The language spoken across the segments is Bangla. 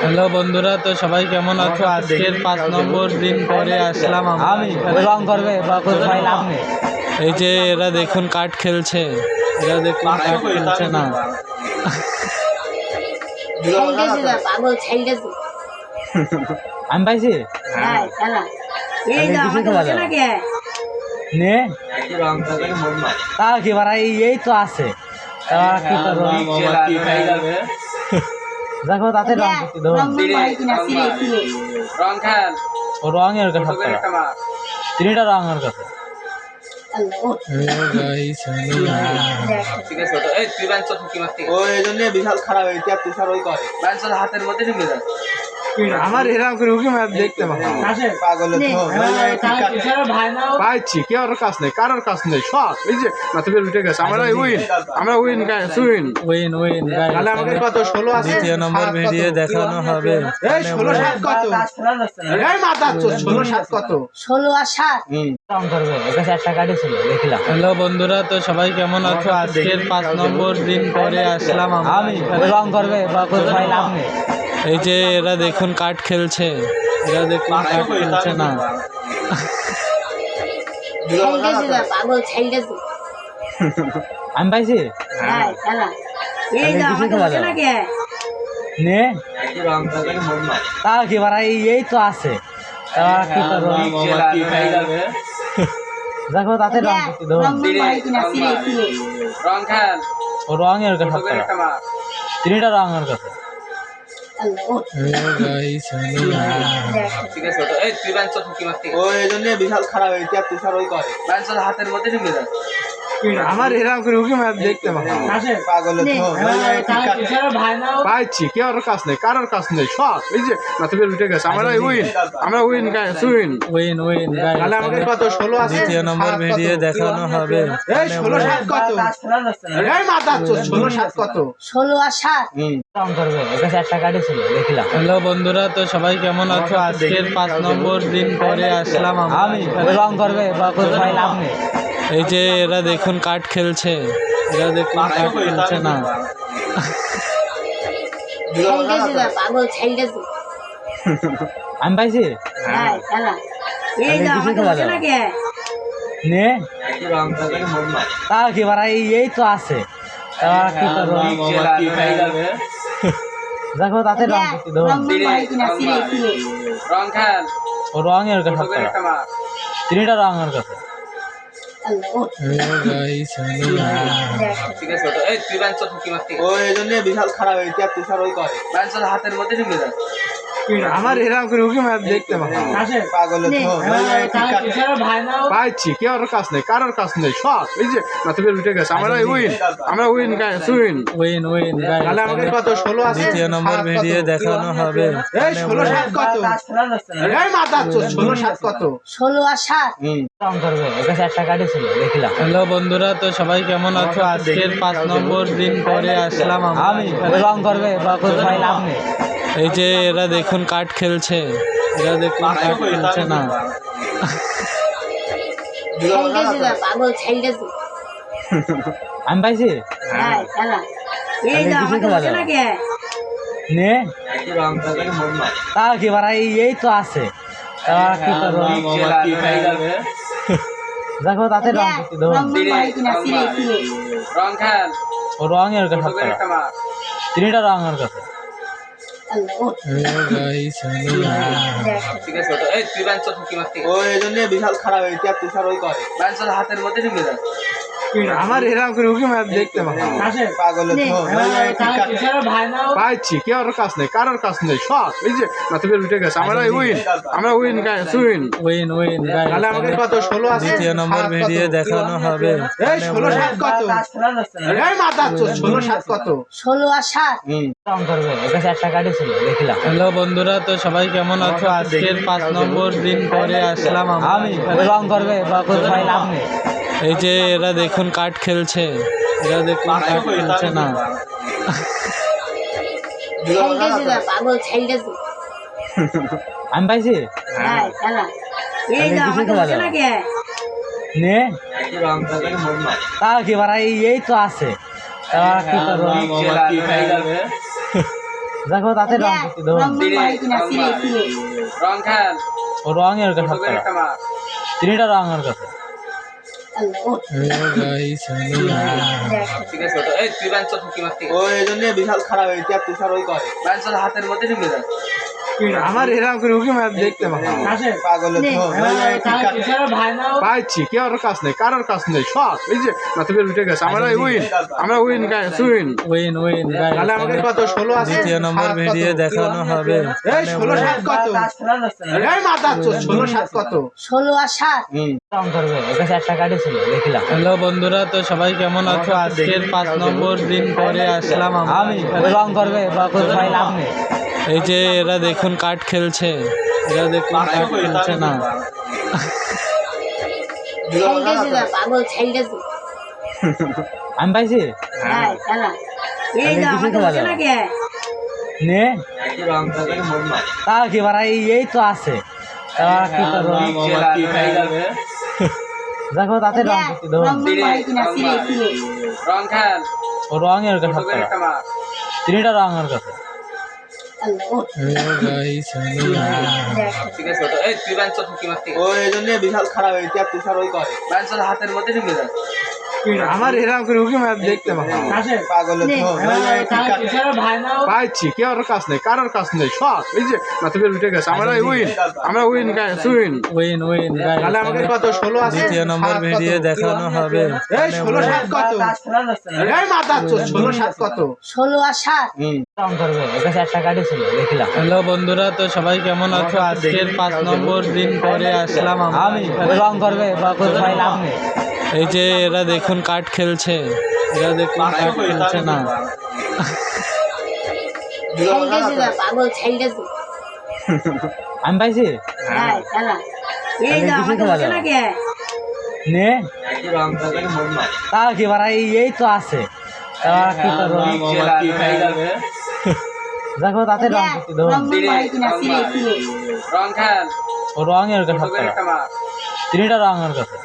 হ্যালো বন্ধুরা তো সবাই কেমন আছো? আজকের পাঁচ নম্বর দিন পরে আসলাম আমি রং করবে এই যে এরা দেখুন কাঠ খেলছে। এরা দেখুন কাঠ খেলছে না। আমি পাইছি? হ্যাঁ নে। তা কি এই এই তো আছে। তা কি করব? দেখো তাতে রং করতে দাও। রং খেল ও রং এর কাছে তিনটা রং এর কাছে বিশাল খারাপ হয়েছে আর তুষার ওই করে। হাতের মধ্যে ঢুকে যায়। আমার এরকম করে উকি মার দেখতে পাগল নে, পাইছি কে আর কাজ নেই কারোর কাজ নেই সব এই যে নাটকের উঠে গেছে আমরা উইন আমরা win guys win win win তাহলে আমাদের কত ষোলো আছে? দ্বিতীয় নম্বর ভিডিও দেখানো হবে। এই ষোলো সাত কত? এই মাথা ষোলো সাত কত? ষোলো আর সাত। রং করবে ওর কাছে একটা ছিল দেখলাম। হ্যালো বন্ধুরা তো সবাই কেমন আছো? আজকের পাঁচ নম্বর দিন পরে আসলাম আমি রং করবে বা কোনো লাভ নেই। এই যে এরা দেখুন কাঠ খেলছে। এরা দেখুন কাঠ খেলছে না। আমি পাইছি? হ্যাঁ নে। তা কি বারা এই এই তো আছে। করব? দেখো তাতে রং হয় রং খেল। ও রং এর ছোট কাছে করে একটা মার। তিনটা রং ওর বিশাল খারাপ হয়েছে তুষার ওই করে। হাতের মধ্যে ঢুকে যায়। আমার এরকম করে উকি মার দেখতে পাগল নে, পাইছি কে আর কাজ নেই কারোর কাজ নেই সব এই যে নাটকের উঠে গেছে আমরা উইন আমরা win guys win. Win win তাহলে আমাদের কত ষোলো আছে? দ্বিতীয় নম্বর সাত ভিডিও দেখানো হবে। এই ষোলো সাত কত? এই মাথা ষোলো সাত কত? ষোলো আর সাত। হ্যালো বন্ধুরা তো সবাই কেমন আছো? আজকের পাঁচ নম্বর দিন পরে আসলাম আমি রং করবে লাভ নেই। এই যে এরা দেখুন কাঠ খেলছে। এরা দেখুন কাঠ খেলছে না। আমি পাইছি? হ্যাঁ নে। তা কি বারা এই এই তো আছে। তা কি দেখো তাতে রং হয় কিনা সিরে সিরে রং খেল। ও এর ছোট কাছে তিনটা রং ওর কাছে বিশাল খারাপ হয়েছে আর তুষার ওই করে। হাতের মধ্যে ঢুকে যায় আমার এরকম করে উকি দেখতে পাগল নে, কে আর কাজ নেই কারোর কাজ নেই সব। এই যে উঠে গেছে আমরা উইন আমরা win guys win win win তাহলে আমাদের কত ষোলো আছে? দ্বিতীয় নম্বর ভিডিও দেখানো হবে। এই ষোলো সাত কত? এই মাথা ষোলো সাত কত? ষোলো আর সাত। রং করবে গাড়ি ছিল দেখলাম। হ্যালো বন্ধুরা তো সবাই কেমন আছো? আজকের পাঁচ নম্বর দিন পরে আসলাম আমি রং করবে বা কোনো ভাই লাভ নেই। এই যে এরা দেখুন কাঠ খেলছে। এরা দেখুন কাঠ খেলছে না। আমি পাইছি? হ্যাঁ নে। তা কি বারা এই এই তো আছে। কি করব? দেখো তাতে রং রং হয় কিনা সিরে সিরে রং খেল। ও রং এর ছোট কাছে করে একটা মার? তিনটা রং ওর বিশাল খারাপ হয়েছে তুষার ওই করে হাতের মধ্যে ঢুকে যায় আমার এরকম করে উকি মার দেখতে পাইছি কে আর কাজ নেই কারোর কাজ নেই সব এই যে উঠে গেছে আমরা উইন আমরা win guys win win win তাহলে আমাদের কত ষোলো আছে? দ্বিতীয় নম্বর ভিডিও দেখানো হবে। এই ষোলো সাত কত? এই মাথা ষোলো সাত কত? ষোলো আর সাত। রং করবে ওর কাছে একটা গাড়ি ছিল দেখলাম। হ্যালো বন্ধুরা তো সবাই কেমন আছো? আজকের পাঁচ নম্বর দিন পরে আসলাম আমি রং করবে বা ভাই লাভ নেই। এই যে এরা দেখুন কাঠ খেলছে। এরা দেখুন কাঠ খেলছে না। আমি পাইছি? হ্যাঁ খেলা। এই যে কিছু খেলা বসে যাবে। নে। তা কি বারা এই এই তো আছে। তা কি করব দেখো তাতে রং করতে রং খেল ও রঙের মার। তিনটা রঙের কাছে বিশাল খারাপ হয়েছে আর তুষার ওই করে হাতের মধ্যে ঢুকে যাচ্ছে আমার এরকম করে উকি মার দেখতে পাগল পাইছি কেউ কাজ নেই কারোর কাজ নেই সব। এই যে না তুমি উঠে গেছে। আমরা উইন আমরা win guys win win win তাহলে আমাদের কত? ষোলো আছে? দ্বিতীয় নম্বর ভিডিও দেখানো হবে। এই ষোলো সাত কত? এই মাথা চোর ষোলো সাত কত? ষোলো আর সাত। রং করবে ওর কাছে একটা কার্ডই ছিল দেখলাম। হ্যালো বন্ধুরা তো সবাই কেমন আছো? আজকের পাঁচ নম্বর দিন পরে আসলাম আমি রং করবে এই যে এরা দেখুন কাঠ খেলছে। এরা দেখুন কাঠ খেলছে না। আমি পাইছি? হ্যাঁ নে। তা কি বাড়াই এই তো আছে। তা কি করব দেখো তাতে রং খেল। রঙের মার। তিনটা রঙের কাছে বিশাল খারাপ হয়েছে আর তুষার ওই করে। হাতের মধ্যে ঢুকে যাচ্ছে আমার এরকম করে উকি মার দেখতে পাগল পাইছি কেউ কাজ নেই কারোর কাজ নেই সব এই যে না উঠে গেছে আমরা উইন আমরা উইন উইন উইন উইন তাহলে আমাদের কত ষোলো আছে? দ্বিতীয় নম্বর সাত ভিডিও দেখানো হবে। এই ষোলো সাত কত? এই মাথা ষোলো সাত কত? ষোলো আর সাত। হ্যালো বন্ধুরা তো সবাই কেমন আছো? আজকের পাঁচ নম্বর দিন পরে আসলাম আমি রং করবে এই যে এরা দেখুন কাঠ খেলছে। এরা দেখুন কাঠ খেলছে না। আমি পাইছি? হ্যাঁ। নে? তা কি বাড়াই এই তো আছে। করব দেখো তাতে রং করতে দেবো রং খেল। ও রঙের মার তিনটা রঙের কাছে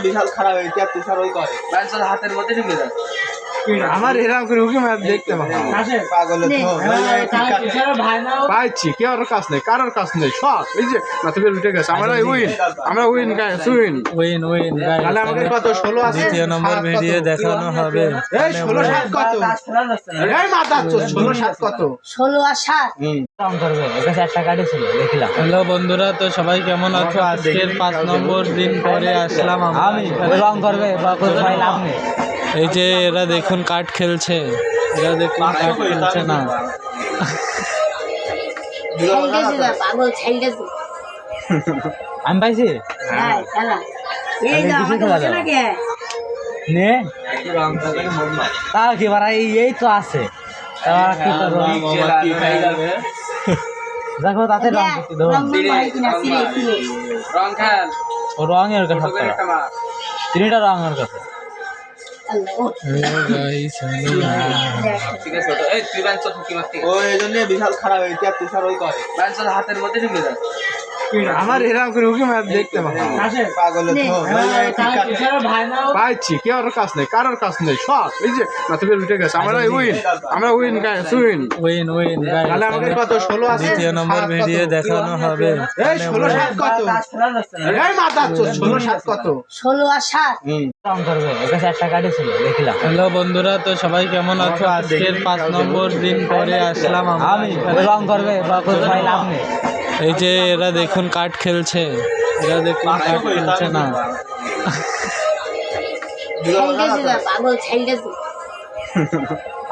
বিশাল খারাপ তুষার ওই করে হাতের মধ্যে ঢুকে যাচ্ছে আমার এরকম করে উকি মার দেখতে পাগল পাইছি কেউ কাজ নেই কারোর কাজ নেই সব। এই যে না তুমি উঠে গেছে আমরা উইন আমরা win guys win. Win win তাহলে আমাদের কত? ষোলো আছে? দ্বিতীয় নম্বর ভিডিও দেখানো হবে। এই ষোলো সাত কত? এই মাথা ষোলো সাত কত? ষোলো আর সাত। রং করবে ওর কাছে একটা কার্ডই ছিল দেখলাম। হ্যালো বন্ধুরা তো সবাই কেমন আছো? আজকের পাঁচ নম্বর দিন পরে আসলাম আমি রং করবে এই যে এরা দেখুন কাঠ খেলছে। এরা দেখুন কাঠ খেলছে না। আমি পাইছি? হ্যাঁ নে তা কি বাড়াই? এই তো আছে। তা কি করব? দেখো তাতে রং রং খেল। ও রঙের মার। তিনটা রঙের কাছে বিশাল খারাপ হয়েছে আর তুষার ওই করে। হাতের মধ্যে ঢুকে যাচ্ছে আমার এরকম করে উকি মার দেখতে পাগল পাইছি কেউ কাজ নেই কারোর কাজ নেই সব। এই যে না তুমি উঠে গেছে আমরা উইন আমরা win guys win. Win win তাহলে আমাদের কত ষোলো আছে? দ্বিতীয় নম্বর ভিডিও দেখানো হবে। এই ষোলো সাত কত? এই মাথা চোর ষোলো সাত কত? ষোলো আর সাত। রং করবে ওর কাছে একটা কার্ডই ছিল দেখলাম। হ্যালো বন্ধুরা তো সবাই কেমন আছো? আজকের পাঁচ নম্বর দিন পরে আসলাম আমি রং করবে বা কোনো ভাই লাভ নেই। এই যে এরা দেখুন কাঠ খেলছে। এরা দেখুন কাঠ খেলছে না।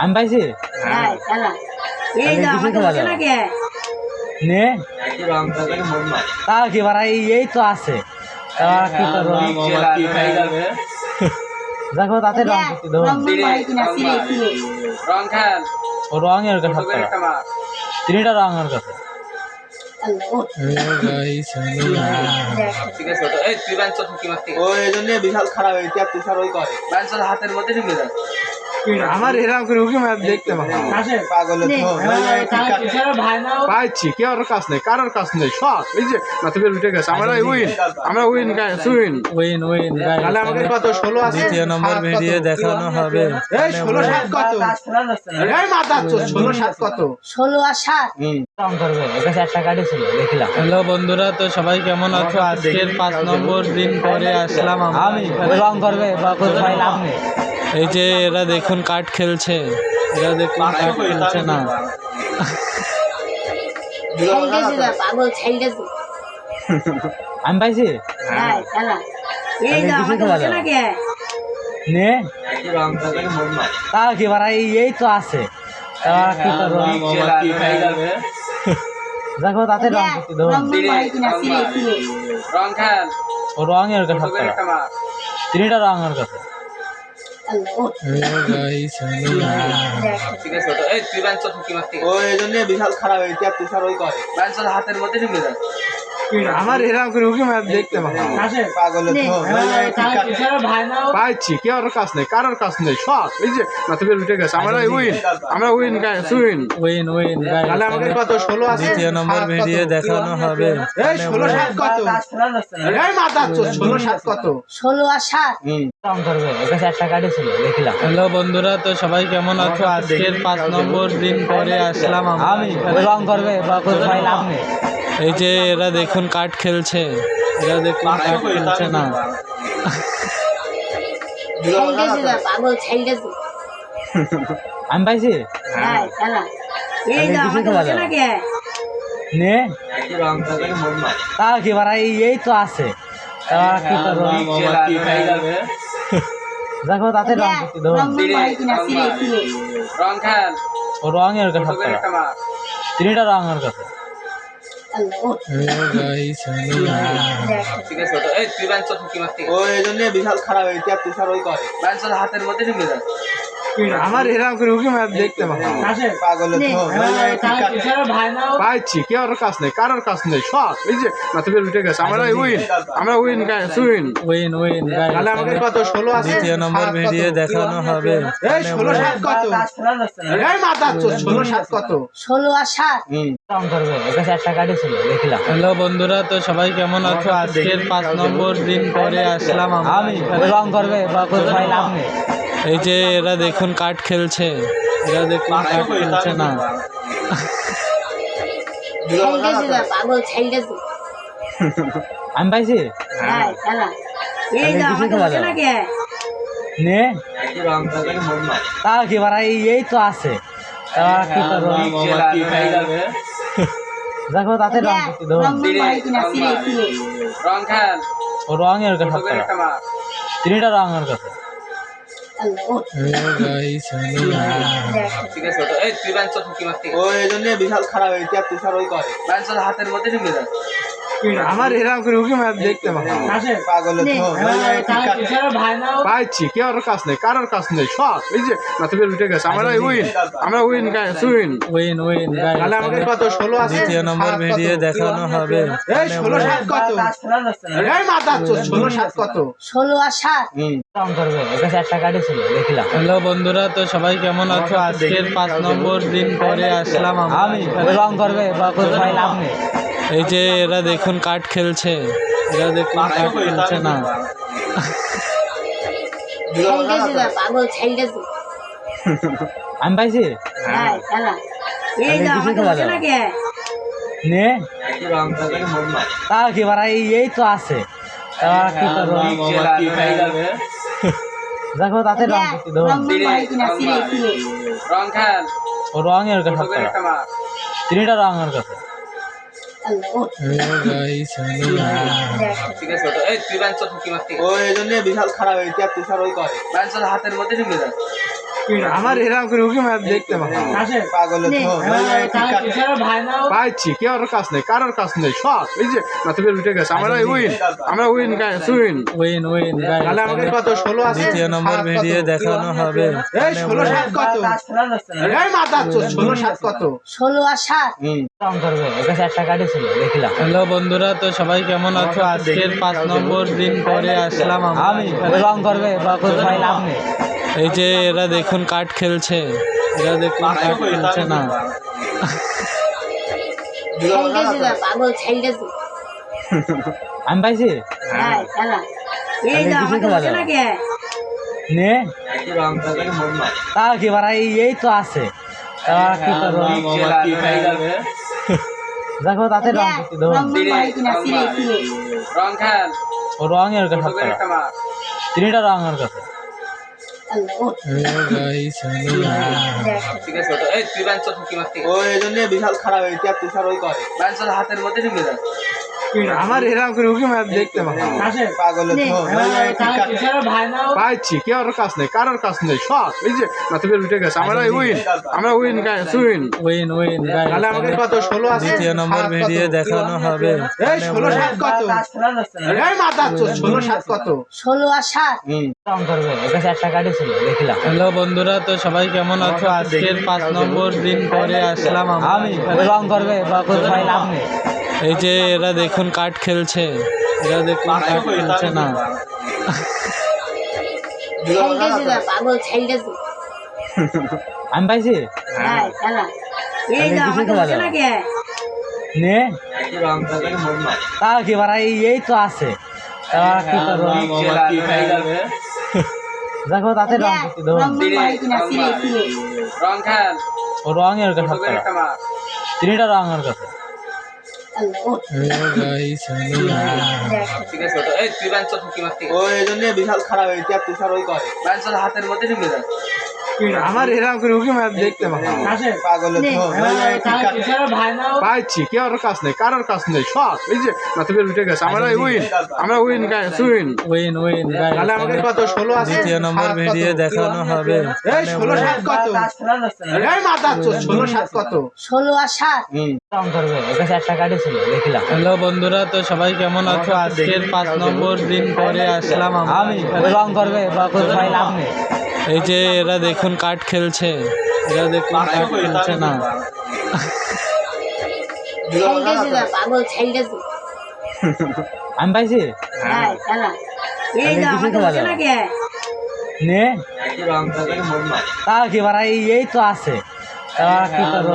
আমি পাইছি? হ্যাঁ নে। তা কি এই তো আছে। তা কি করব দেখো তাতে রং দেবো। রং খেল। ও রঙের মার। তিনটা রঙের কাছে বিশাল খারাপ তুষার ওই করে। হাতের মধ্যে ঢুকে যাচ্ছে আমার এরকম করে উকি মার দেখতে পাবো পাইছি কেউ কাজ নেই কারোর কাজ নেই সব। এই যে না তুমি উঠে গেছে আমরা উইন আমরা win guys win win win তাহলে আমাকে কত ষোলো আছে? দ্বিতীয় নম্বর ভিডিও দেখানো হবে। এই ষোলো সাত কত? এই মাথা ষোলো সাত কত? ষোলো আর সাত। ওর হ্যালো বন্ধুরা তো সবাই কেমন আছো? আজকের পাঁচ নম্বর দিন পরে আসলাম আমি রং করবে এই যে এরা দেখুন কাঠ খেলছে। এরা দেখুন কাঠ খেলছে না। আমি পাইছি? হ্যাঁ নে। তা কি বাড়াই এই তো আছে। কি করব? দেখো তাতে রং করতে রং খেল। ও রঙের কাছে তিনটা রং ওর কাছে বিশাল খারাপ হয়েছে আর তুষার ওই করে। হাতের মধ্যে ঢুকে যাচ্ছে আমার এরকম করে উকি মার দেখতে পাবো। পাগল নে। কেউ কাজ নেই কারোর কাজ নেই সব এই যে না তুমি উঠে গেছে আমরা উইন আমরা win guys win win win তাহলে আমাকে কত ষোলো আছে? দ্বিতীয় নম্বর ভিডিও দেখানো হবে। এই ষোলো সাত কত? এই মাথা ষোলো সাত কত? ষোলো আর হ্যালো বন্ধুরা তো সবাই কেমন আছো? আজকের পাঁচ নম্বর দিন পরে আসলাম আমি রং করবে এই যে এরা দেখুন কাঠ খেলছে। এরা দেখুন খেলছে না। আমি পাইছি? হ্যাঁ নে। তা কি এই তো আছে। কি করব? দেখো তাতে রং রং খেল। রঙের মার। তিনটা রং ওর বিশাল খারাপ হয়েছে তুষার ওই করে। হাতের মধ্যে ঢুকে যাচ্ছে আমার এরকম করে উকি মার দেখতে নে। কেউ কাজ নেই কারোর কাজ নেই সব। এই যে না তুমি উঠে গেছে আমরা উইন আমরা win guys win win win তাহলে আমাকে কত ষোলো আছে? দ্বিতীয় নম্বর ভিডিও দেখানো হবে। এই ষোলো সাত কত? এই মাথা ষোলো সাত কত? ষোলো আর সাত। হ্যালো বন্ধুরা তো সবাই কেমন আছো? আজকের পাঁচ নম্বর দিন পরে আসলাম আমি রং করবে এই যে এরা দেখুন কাঠ খেলছে। এরা দেখুন কাঠ খেলছে না। আমি পাইছি? হ্যাঁ নে। তা কি এই তো আছে। তা কি করব? দেখো তাতে রং করতে দেবো রং মারি কিনা সিরে সিরে রং খেল। ও রঙের কাছে মার। তিনটা রং ওর কাছে বিশাল খারাপ হয়েছে আর তুষার ওই করে। হাতের মধ্যে ঢুকে যাচ্ছে আমার এরকম করে উকি দেখতে পাগল নে। পাইছি কেউ কাজ নেই কারোর কাজ নেই সব এই যে না তুমি উঠে গেছে আমরা উইন আমরা win guys win win win তাহলে আমাকে কত ষোলো আছে? দ্বিতীয় নম্বর ভিডিও দেখানো হবে। এই ষোলো সাত কত? এই মাথা ষোলো সাত কত? ষোলো আর সাত। রং করবে ওর একটা কার্ডই ছিল দেখলাম। হ্যালো বন্ধুরা তো সবাই কেমন আছো? আজকের পাঁচ নম্বর দিন পরে আসলাম আমি রং করবে এই যে এরা দেখুন কাঠ খেলছে। এরা দেখুন কাঠ খেলছে না। ছেড়েছে আমি পাইছি? হ্যাঁ নে। তা কি বাড়াই এই তো আছে। তা কি করব? দেখো তাতে রং রং খেল। ও রঙের মার। তিনটা রং ওর বিশাল খারাপ হয়েছে আর তুষার ওই করে। হাতের মধ্যে ঢুকে যাচ্ছে আমার এরকম করে উকি মার দেখতে নে। পাইছি কেউ কাজ নেই কারোর কাজ নেই সব। এই যে না তুমি উঠে গেছে আমরা উইন আমরা win guys win. Win win তাহলে আমাকে কত ষোলো আছে? দ্বিতীয় নম্বর ভিডিও দেখানো হবে। এই ষোলো সাত কত? এই মাথা ষোলো সাত কত? ষোলো আর সাত। রং করবে ওর কাছে একটা কার্ডই ছিল দেখলাম। হ্যালো বন্ধুরা তো সবাই কেমন আছো? আজকের পাঁচ নম্বর দিন পরে আসলাম আমি রং করবে এই যে এরা দেখুন কাঠ খেলছে। এরা দেখুন কাঠ খেলছে না। আমি পাইছি? হ্যাঁ নে। মন তাও কি বাড়াই এই তো আছে। তা কি করব দেখো তাতে রং রং খেল। ও রঙের কাছে তিনটা রঙের কাছে ঠিক আছে এই তুই বাঞ্চ ঠুকি মারতে ও এই জন্য বিশাল খারাপ আর তুষার ওই করে বাঞ্চ হাতের মধ্যে ঢুকে যাচ্ছে আমার এরকম করে উকি দেখতে পাবো। পাগলের পাইছি কেউ আর কাজ নেই কারোর কাজ নেই সব এই যে না তুমি উঠে গেছে আমরা উইন আমরা win guys win win win তাহলে আমাকে কত ষোলো আছে? দ্বিতীয় নম্বর ভিডিও দেখানো হবে। এই ষোলো সাত কত? এই মাথা ষোলো সাত কত? ষোলো আর সাত। রং করবে ওর কাছে একটা ছিল দেখলাম। হ্যালো বন্ধুরা তো সবাই কেমন আছো? আজকের পাঁচ নম্বর দিন পরে আসলাম আমি রং করবে বা কোথায় লাভ নেই এই যে এরা দেখুন কাঠ খেলছে। এরা দেখুন কাঠ খেলছে না। আমি পাইছি? নে। তাও কি বাড়াই? এই তো আছে। তা কি করব? দেখো তাতে রং রং খেল। রঙের মার। তিনটা রঙের কাছে বিশাল খারাপ হয়েছে আর তুষার ওই করে হাতের মধ্যে ঢুকে যাচ্ছে আমার এরকম করে উকি দেখতে কেউ আর কাজ নেই কারোর কাজ নেই সব এই যে না উঠে গেছে আমরা উইন আমরা win guys win win win তাহলে আমাকে কত ষোলো আছে? দ্বিতীয় নম্বর ভিডিও দেখানো হবে। এই ষোলো সাত কত? এই মাথা ষোলো সাত কত? ষোলো আর করবে ছিল দেখলাম। হ্যালো বন্ধুরা তো সবাই কেমন আছো? আজকের পাঁচ নম্বর দিন পরে আসলাম আমি রং করবে বা কোথায় লাভ নেই। এই যে এরা দেখুন কাঠ খেলছে। এরা দেখুন কাঠ খেলছে না। আমি পাইছি? হ্যাঁ নে। তাও কি এই তো আছে। তা কি করব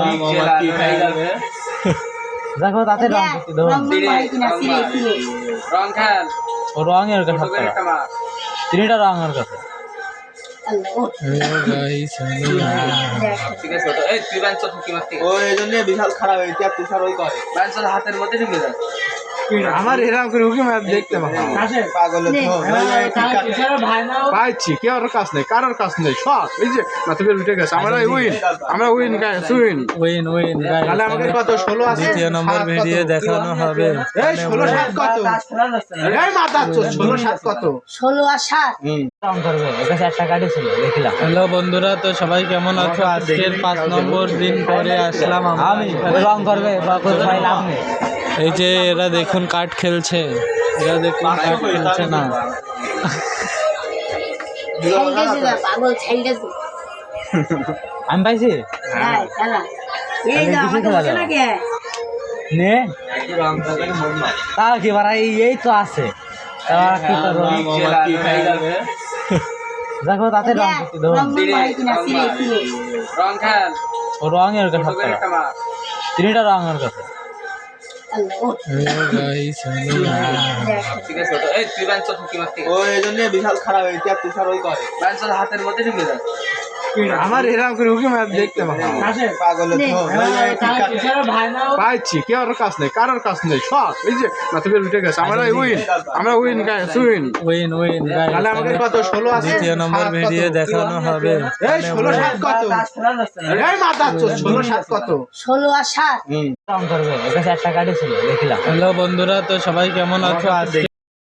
দেখো তাতে রং করতে খেল ও রঙের করে মার। তিনটা রঙের কাছে বিশাল খারাপ তুষার ওই করে। হাতের মধ্যে ঢুকে যাচ্ছে আমার এরকম করে উকি মার দেখতে পাইছি কেউ আর কাজ নেই কারোর কাজ নেই সব এই যে না তুমি উঠে গেছে আমরা উইন আমরা win guys win. Win win তাহলে আমাকে কত ষোলো আছে? দ্বিতীয় নম্বর ভিডিও দেখানো হবে। এই ষোলো সাত কত? এই মাথা ষোলো সাত কত? ষোলো আর সাত। হ্যালো বন্ধুরা তো সবাই কেমন আছো? আজকের পাঁচ নম্বর দিন পরে আসলাম আমি রং করবে এই যে এরা দেখুন কাঠ খেলছে। এরা দেখুন কাঠ খেলছে না। আমি পাইছি? হ্যাঁ নে। মন তাও কি বাড়াই এই তো আছে। তা কি করব দেখো তাতে রং রং খেল। ও রঙের মার। তিনটা রঙের কাছে বিশাল খারাপ হয়েছে আর তুষার ওই করে। হাতের মধ্যে ঢুকে যাচ্ছে আমার এরকম করে উকি মার দেখতে পাইছি কেউ আর কাজ নেই কারোর কাজ নেই সব এই যে না তুমি উঠে গেছে আমরা উইন আমরা win guys win. Win win তাহলে আমাকে কত ষোলো আছে? দ্বিতীয় নম্বর ভিডিও দেখানো হবে। এই ষোলো সাত কত? এই মাথা ষোলো সাত। কত ষোলো আর সাত রং করবে ওর কাছে একটা কার্ডই ছিল দেখলাম হ্যালো বন্ধুরা তো সবাই কেমন আছো? আজকে